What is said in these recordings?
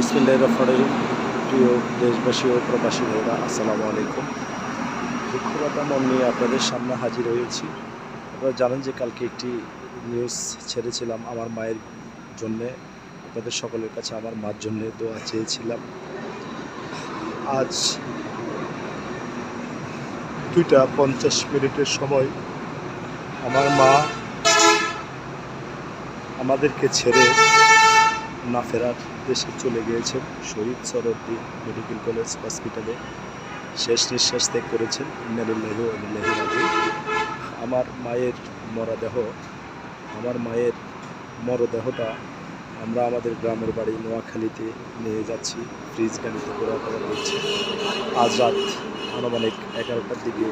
বিসমিল্লাহ রহমানির প্রিয় দেশবাসী ও প্রবাসী ভাইরা আসসালামু আলাইকুম। দুঃখবার্তা মন নিয়ে আপনাদের সামনে হাজির হয়েছি। আপনারা জানেন যে কালকে একটি নিউজ ছেড়েছিলাম আমার মায়ের জন্যে। আপনাদের সকলের কাছে আমার মার জন্যে দোয়া চেয়েছিলাম। আজ দুইটা পঞ্চাশ মিনিটের সময় আমার মা আমাদেরকে ছেড়ে না ফেরার দেশে চলে গিয়েছেন শহীদ সরদ্দি মেডিকেল কলেজ হসপিটালে। শেষ নিঃশ্বাস ত্যাগ করেছেন। ইন্নালিল্লাহ আলিল্লাহি আমার মায়ের মরদেহ, আমার মায়ের মরদেহটা আমরা আমাদের গ্রামের বাড়ি নোয়াখালীতে নিয়ে যাচ্ছি। ফ্রিজ গাড়িতে করে করা হচ্ছে আজ রাত আনুমানিক এগারোটার দিকে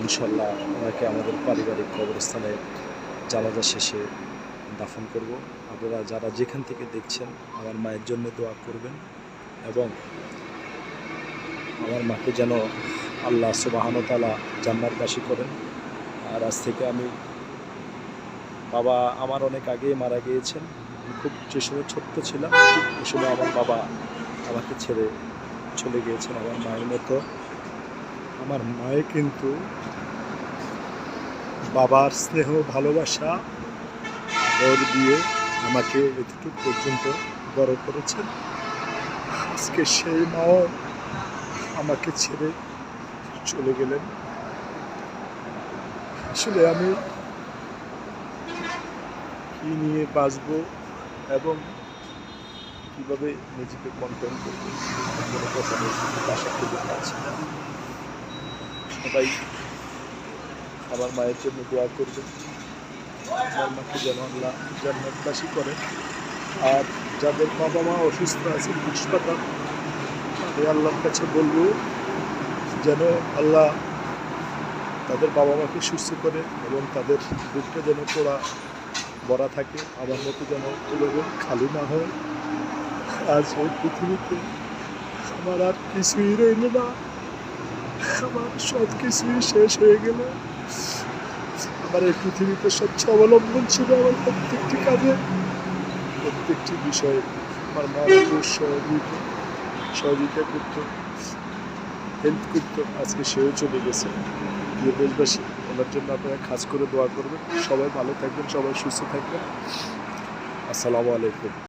ইনশাল্লাহ ওনাকে আমাদের পারিবারিক কবরস্থানে জানাজা শেষে দাফন করব। আপনারা যারা যেখান থেকে দেখছেন, আমার মায়ের জন্য দোয়া করবেন এবং আমার মাকে যেন আল্লাহ সুবাহানতালা জান্নাতবাসী করেন। আর আজ থেকে আমি বাবা আমার অনেক আগেই মারা গিয়েছেন। খুব যে সময় ছোট্ট ছিলাম, ঠিক ওই সময় আমার বাবা আমাকে ছেড়ে চলে গিয়েছেন আমার মায়ের মতো। আমার মায়ে কিন্তু বাবার স্নেহ, ভালোবাসা আদর দিয়ে আমাকে এতটুকু পর্যন্ত বড় করেছেন। আজকে সেই মাও আমাকে ছেড়ে চলে গেলেন। আসলে আমি কি নিয়ে বাঁচবো এবং কীভাবে নিজেকে কন্ট্রোল করব কোনো বাসা খুঁজে না সবাই আমার মায়ের জন্য দোয়া করবেন। মাকে যেন আল্লাহ জান্নাতবাসী করে। আর যাদের বাবা মা অসুস্থ আছে হাসপাতাল আমি আল্লাহর কাছে বলব যেন আল্লাহ তাদের বাবা মাকে সুস্থ করে এবং তাদের বুকটা যেন পোড়া বড়া থাকে, আমার মতো যেন খালি না হয়। আজ এই পৃথিবীতে আমার আর কিছুই রইল না। আমার সব কিছুই শেষ হয়ে গেল। আমার এই পৃথিবীতে সবচেয়ে অবলম্বন ছিল আমার প্রত্যেকটি কাজে, প্রত্যেকটি বিষয়ে। আমার মা খুব সহযোগিতা সহযোগিতা করতো হেল্প করতো। আজকে সেও চলে গেছে। প্রিয় দেশবাসী, ওনার জন্য আপনারা খাস করে দোয়া করবেন। সবাই ভালো থাকবেন, সবাই সুস্থ থাকবেন। আসসালামু আলাইকুম।